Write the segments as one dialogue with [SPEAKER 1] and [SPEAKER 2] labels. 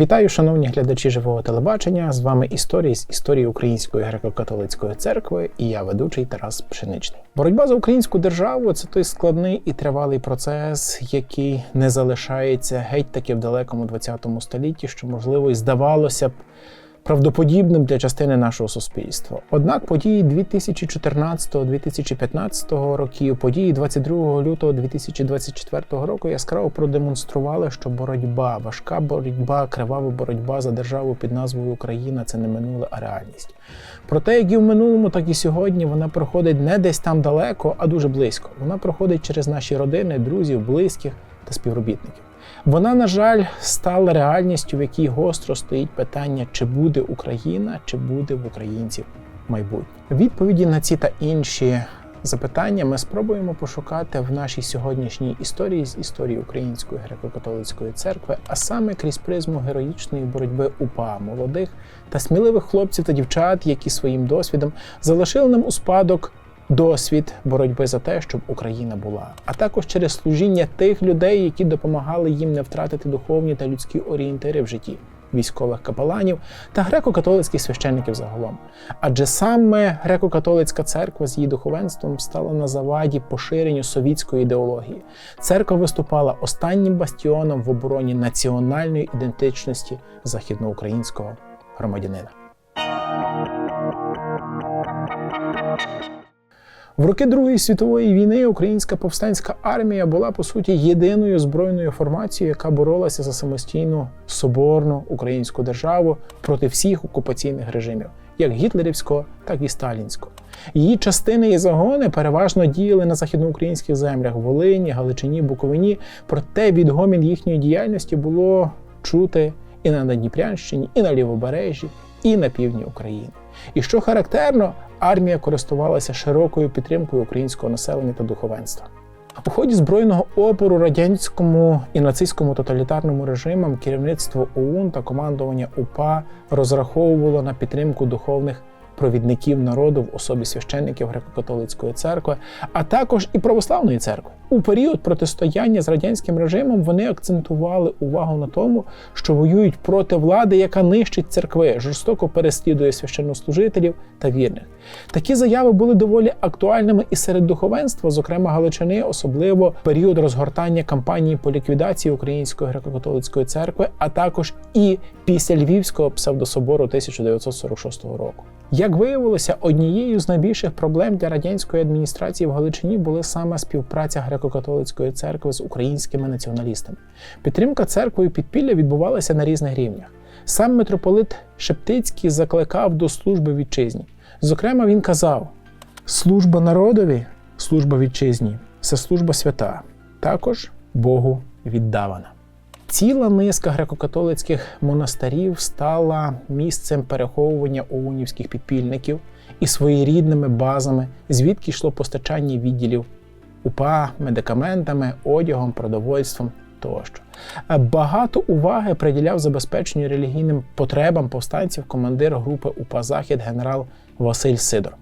[SPEAKER 1] Вітаю, шановні глядачі живого телебачення. З вами історії з історії Української греко-католицької церкви і я, ведучий Тарас Пшеничний. Боротьба за українську державу це той складний і тривалий процес, який не залишається геть таки в далекому 20 столітті, що можливо і здавалося б. Правдоподібним для частини нашого суспільства. Однак події 2014-2015 років, події 22 лютого 2024 року яскраво продемонстрували, що боротьба, важка боротьба, кривава боротьба за державу під назвою Україна це не минуле, а реальність. Проте, як і в минулому, так і сьогодні вона проходить не десь там далеко, а дуже близько. Вона проходить через наші родини, друзів, близьких та співробітників. Вона, на жаль, стала реальністю, в якій гостро стоїть питання, чи буде Україна, чи буде в українців майбутнє. Відповіді на ці та інші запитання ми спробуємо пошукати в нашій сьогоднішній історії з історії Української греко-католицької церкви, а саме крізь призму героїчної боротьби УПА молодих та сміливих хлопців та дівчат, які своїм досвідом залишили нам у спадок досвід боротьби за те, щоб Україна була, а також через служіння тих людей, які допомагали їм не втратити духовні та людські орієнтири в житті. Військових капеланів та греко-католицьких священників загалом. Адже саме греко-католицька церква з її духовенством стала на заваді поширенню совітської ідеології. Церква виступала останнім бастіоном в обороні національної ідентичності західноукраїнського громадянина. В роки Другої світової війни українська повстанська армія була по суті єдиною збройною формацією, яка боролася за самостійну соборну українську державу проти всіх окупаційних режимів, як гітлерівського, так і сталінського. Її частини і загони переважно діяли на західноукраїнських землях Волині, Галичині, Буковині. Проте відгомін їхньої діяльності було чути і на Дніпрянщині, і на Лівобережжі, і на півдні України. І що характерно, армія користувалася широкою підтримкою українського населення та духовенства. У ході збройного опору радянському і нацистському тоталітарному режимам керівництво ОУН та командування УПА розраховувало на підтримку духовних провідників народу в особі священників греко-католицької церкви, а також і православної церкви. У період протистояння з радянським режимом вони акцентували увагу на тому, що воюють проти влади, яка нищить церкви, жорстоко переслідує священнослужителів та вірних. Такі заяви були доволі актуальними і серед духовенства, зокрема Галичини, особливо період розгортання кампанії по ліквідації Української греко-католицької церкви, а також і після Львівського псевдособору 1946 року. Як виявилося, однією з найбільших проблем для радянської адміністрації в Галичині були саме співпраця греко-католицької церкви з українськими націоналістами. Підтримка церквою підпілля відбувалася на різних рівнях. Сам митрополит Шептицький закликав до служби вітчизні. Зокрема, він казав: служба народові, служба вітчизні це служба свята, також Богу віддавана. Ціла низка греко-католицьких монастирів стала місцем переховування оунівських підпільників і своєрідними базами, звідки йшло постачання відділів УПА, медикаментами, одягом, продовольством тощо. Багато уваги приділяв забезпеченню релігійним потребам повстанців командир групи УПА Захід генерал Василь Сидор.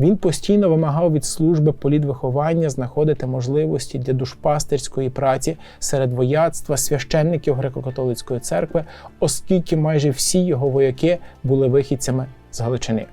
[SPEAKER 1] Він постійно вимагав від служби політвиховання знаходити можливості для душпастерської праці серед вояцтва священників греко-католицької церкви, оскільки майже всі його вояки були вихідцями з Галичини.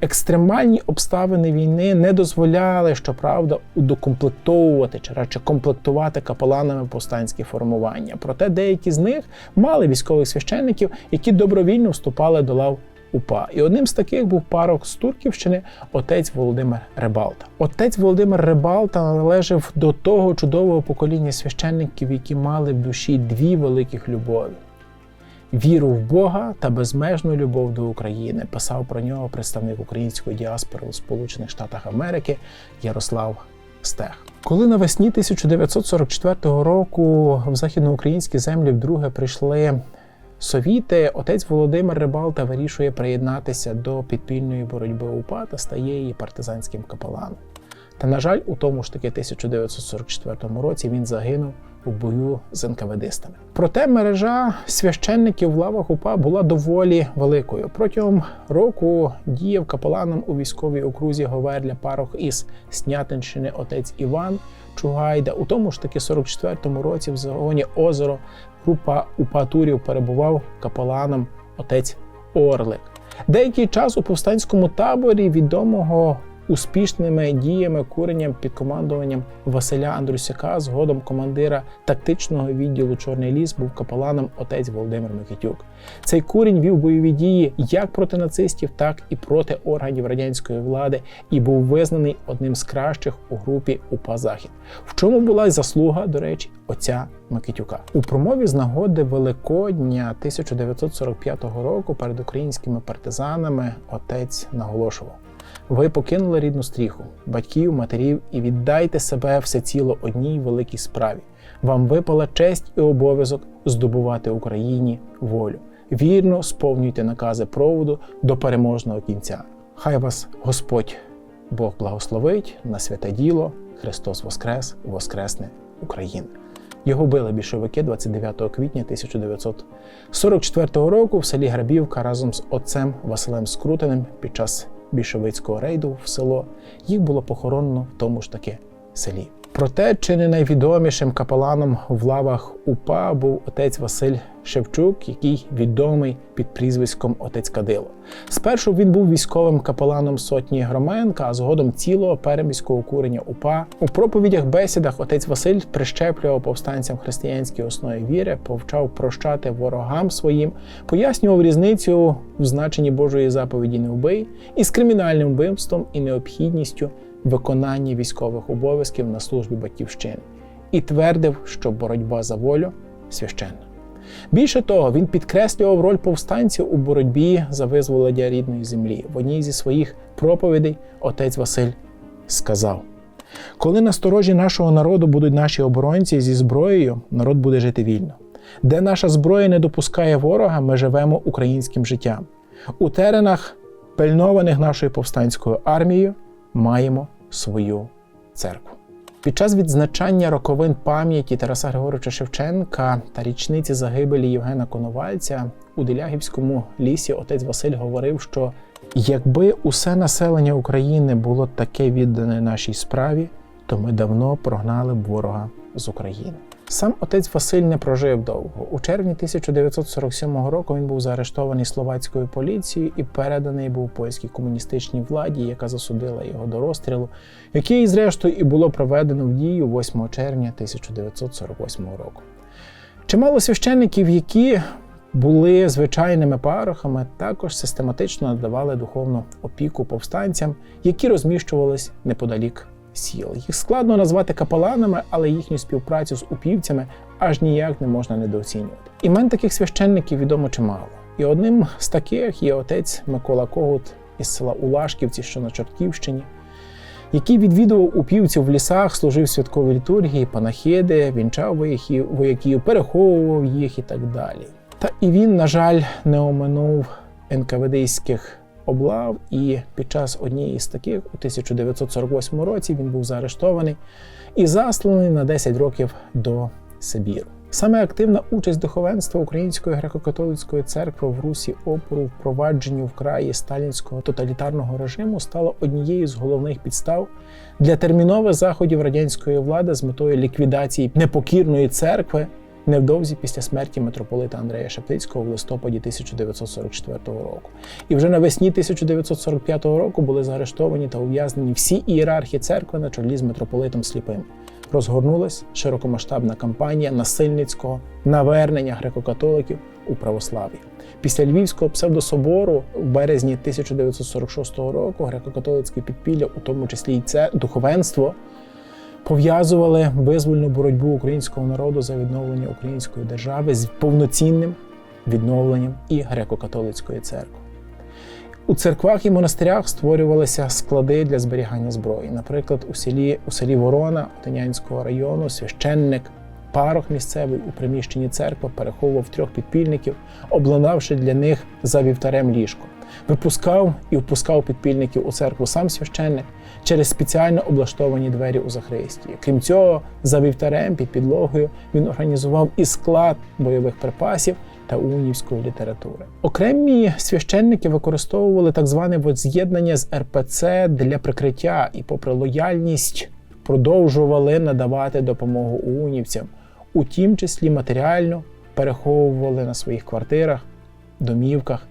[SPEAKER 1] Екстремальні обставини війни не дозволяли, щоправда, удокомплектовувати чи радше комплектувати капеланами повстанські формування. Проте деякі з них мали військових священників, які добровільно вступали до лав УПА. І одним з таких був парок з Турківщини, отець Володимир Рибалта. Отець Володимир Рибалта належав до того чудового покоління священників, які мали в душі дві великих любові. Віру в Бога та безмежну любов до України писав про нього представник української діаспори у Сполучених Штатах Америки Ярослав Стех. Коли навесні 1944 року в західноукраїнські землі вдруге прийшли совіти, отець Володимир Рибалта вирішує приєднатися до підпільної боротьби УПА та стає її партизанським капеланом. Та, на жаль, у тому ж таки 1944 році він загинув у бою з НКВДистами. Проте мережа священників в лавах УПА була доволі великою. Протягом року діяв капеланом у військовій окрузі Говерля парох із Снятинщини отець Іван Чугайда. У тому ж таки 44-му році в загоні озеро група упатурів перебував капеланом отець Орлик. Деякий час у повстанському таборі відомого успішними діями куренням під командуванням Василя Андрусяка, згодом командира тактичного відділу Чорний ліс, був капеланом отець Володимир Микитюк. Цей курінь вів бойові дії як проти нацистів, так і проти органів радянської влади, і був визнаний одним з кращих у групі УПА Захід. В чому була заслуга, до речі, отця Микитюка у промові з нагоди Великодня 1945 року перед українськими партизанами отець наголошував. Ви покинули рідну стріху, батьків, матерів і віддайте себе всеціло одній великій справі. Вам випала честь і обов'язок здобувати Україні волю. Вірно сповнюйте накази проводу до переможного кінця. Хай вас Господь Бог благословить на святе діло. Христос Воскрес, Воскресне Україна. Його били більшовики 29 квітня 1944 року в селі Грабівка разом з отцем Василем Скрутиним під час більшовицького рейду в село. Їх було похоронено в тому ж таки селі. Проте, чи не найвідомішим капеланом в лавах УПА був отець Василь Шевчук, який відомий під прізвиськом Отець Кадило. Спершу він був військовим капеланом сотні Громенка, а згодом цілого переміського курення УПА. У проповідях бесідах отець Василь прищеплював повстанцям християнські основи віри, повчав прощати ворогам своїм, пояснював різницю в значенні Божої заповіді не вбий із кримінальним вбивством і необхідністю виконання військових обов'язків на службі батьківщини і твердив, що боротьба за волю священна. Більше того, він підкреслював роль повстанців у боротьбі за визволення рідної землі. В одній зі своїх проповідей отець Василь сказав: коли на сторожі нашого народу будуть наші оборонці зі зброєю, народ буде жити вільно. Де наша зброя не допускає ворога, ми живемо українським життям. У теренах, пильнованих нашою повстанською армією, маємо свою церкву. Під час відзначання роковин пам'яті Тараса Григоровича Шевченка та річниці загибелі Євгена Коновальця у Делягівському лісі отець Василь говорив, що якби усе населення України було таке віддане нашій справі, то ми давно прогнали б ворога з України. Сам отець Василь не прожив довго. У червні 1947 року він був заарештований словацькою поліцією і переданий був польській комуністичній владі, яка засудила його до розстрілу, який, зрештою, і було проведено в дію 8 червня 1948 року. Чимало священників, які були звичайними парохами, також систематично надавали духовну опіку повстанцям, які розміщувались неподалік сіл. Їх складно назвати капеланами, але їхню співпрацю з упівцями аж ніяк не можна недооцінювати. Імен таких священників відомо чимало. І одним з таких є отець Микола Когут із села Улашківці, що на Чортківщині, який відвідував упівців в лісах, служив святкові літургії, панахиди, вінчав вояків, переховував їх і так далі. Та і він, на жаль, не оминув НКВДських облав, і під час однієї з таких, у 1948 році, він був заарештований і засланий на 10 років до Сибіру. Саме активна участь духовенства Української греко-католицької церкви в Русі опору впровадженню в краї сталінського тоталітарного режиму стало однією з головних підстав для термінових заходів радянської влади з метою ліквідації непокірної церкви невдовзі після смерті митрополита Андрея Шептицького в листопаді 1944 року. І вже навесні 1945 року були заарештовані та ув'язнені всі ієрархи церкви на чолі з митрополитом Сліпим. Розгорнулась широкомасштабна кампанія насильницького навернення греко-католиків у православ'я. Після Львівського псевдособору в березні 1946 року греко-католицьке підпілля, у тому числі й це духовенство, пов'язували визвольну боротьбу українського народу за відновлення української держави з повноцінним відновленням і греко-католицької церкви. У церквах і монастирях створювалися склади для зберігання зброї. Наприклад, у селі у селі Ворона Отинянського району священник, парох місцевий у приміщенні церкви переховував трьох підпільників, обладнавши для них за вівтарем ліжко. Випускав і впускав підпільників у церкву сам священник через спеціально облаштовані двері у Захристі. Крім цього, за вівтарем під підлогою він організував і склад бойових припасів та унівської літератури. Окремі священники використовували так зване воз'єднання з РПЦ для прикриття і, попри лояльність, продовжували надавати допомогу унівцям, у тім числі матеріальну переховували на своїх квартирах, домівках.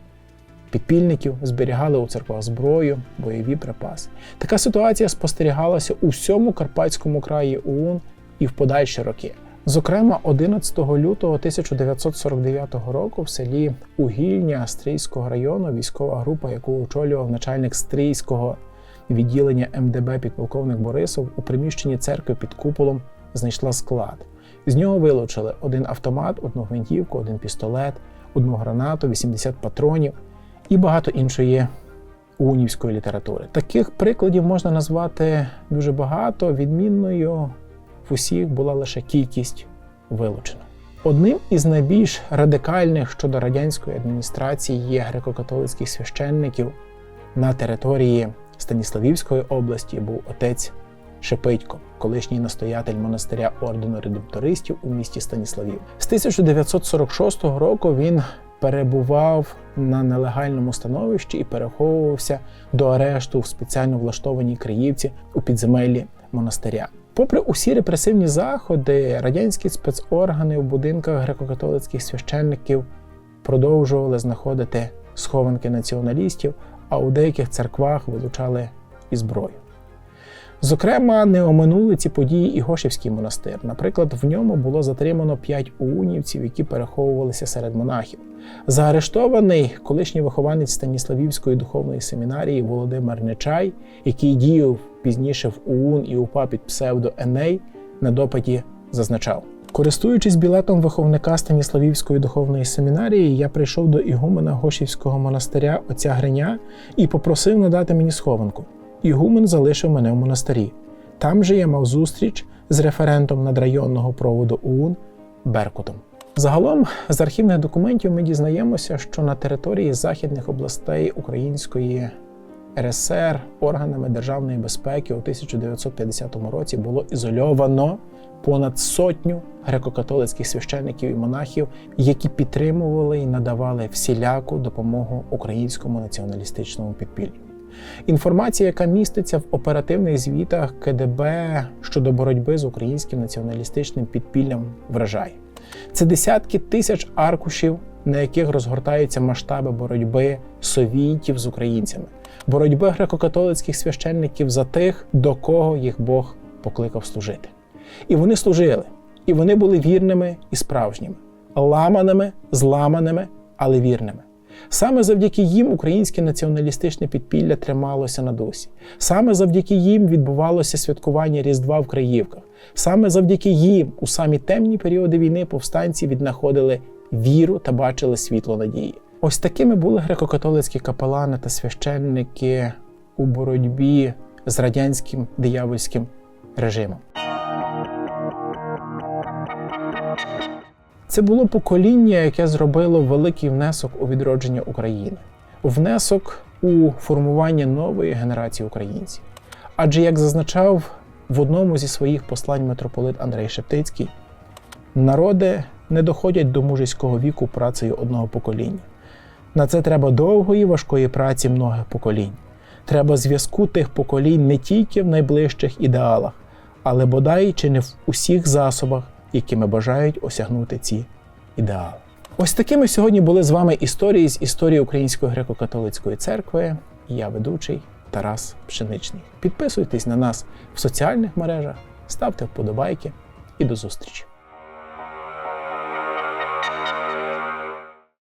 [SPEAKER 1] Підпільників зберігали у церквах зброю, бойові припаси. Така ситуація спостерігалася у всьому Карпатському краї ОУН і в подальші роки. Зокрема, 11 лютого 1949 року в селі Угільня Стрийського району військова група, яку очолював начальник Стрийського відділення МДБ підполковник Борисов, у приміщенні церкви під куполом знайшла склад. З нього вилучили один автомат, одну гвинтівку, один пістолет, одну гранату, 80 патронів і багато іншої унівської літератури. Таких прикладів можна назвати дуже багато. Відмінною в усіх була лише кількість вилучена. Одним із найбільш радикальних щодо радянської адміністрації є греко-католицьких священників на території Станіславівської області був отець Шепитько, колишній настоятель монастиря ордену редемтористів у місті Станіславів. З 1946 року він перебував на нелегальному становищі і переховувався до арешту в спеціально влаштованій Криївці у підземеллі монастиря. Попри усі репресивні заходи, радянські спецоргани в будинках греко-католицьких священників продовжували знаходити схованки націоналістів, а у деяких церквах вилучали і зброю. Зокрема, не оминули ці події і Гошівський монастир. Наприклад, в ньому було затримано п'ять уунівців, які переховувалися серед монахів. Заарештований колишній вихованець Станіславівської духовної семінарії Володимир Нечай, який діяв пізніше в УУН і УПА під псевдо Еней, на допиті зазначав. Користуючись білетом виховника Станіславівської духовної семінарії, я прийшов до ігумена Гошівського монастиря отця Гриня і попросив надати мені схованку. Ігумен залишив мене в монастирі. Там же я мав зустріч з референтом надрайонного проводу ОУН Беркутом. Загалом, з архівних документів ми дізнаємося, що на території західних областей Української РСР органами державної безпеки у 1950 році було ізольовано понад сотню греко-католицьких священників і монахів, які підтримували і надавали всіляку допомогу українському націоналістичному підпіллю. Інформація, яка міститься в оперативних звітах КДБ щодо боротьби з українським націоналістичним підпіллям, вражає. Це десятки тисяч аркушів, на яких розгортаються масштаби боротьби совітів з українцями, боротьби греко-католицьких священників за тих, до кого їх Бог покликав служити. І вони служили, і вони були вірними і справжніми, ламаними, зламаними, але вірними. Саме завдяки їм українське націоналістичне підпілля трималося на досі. Саме завдяки їм відбувалося святкування Різдва в Краївках. Саме завдяки їм у самі темні періоди війни повстанці віднаходили віру та бачили світло надії. Ось такими були греко-католицькі капелани та священники у боротьбі з радянським диявольським режимом. Це було покоління, яке зробило великий внесок у відродження України, внесок у формування нової генерації українців. Адже, як зазначав в одному зі своїх послань митрополит Андрей Шептицький, народи не доходять до мужицького віку працею одного покоління. На це треба довгої, важкої праці многих поколінь. Треба зв'язку тих поколінь не тільки в найближчих ідеалах, але бодай чи не в усіх засобах, якими бажають осягнути ці ідеали. Ось такими сьогодні були з вами історії з історії Української греко-католицької церкви. Я ведучий Тарас Пшеничний. Підписуйтесь на нас в соціальних мережах, ставте вподобайки і до зустрічі!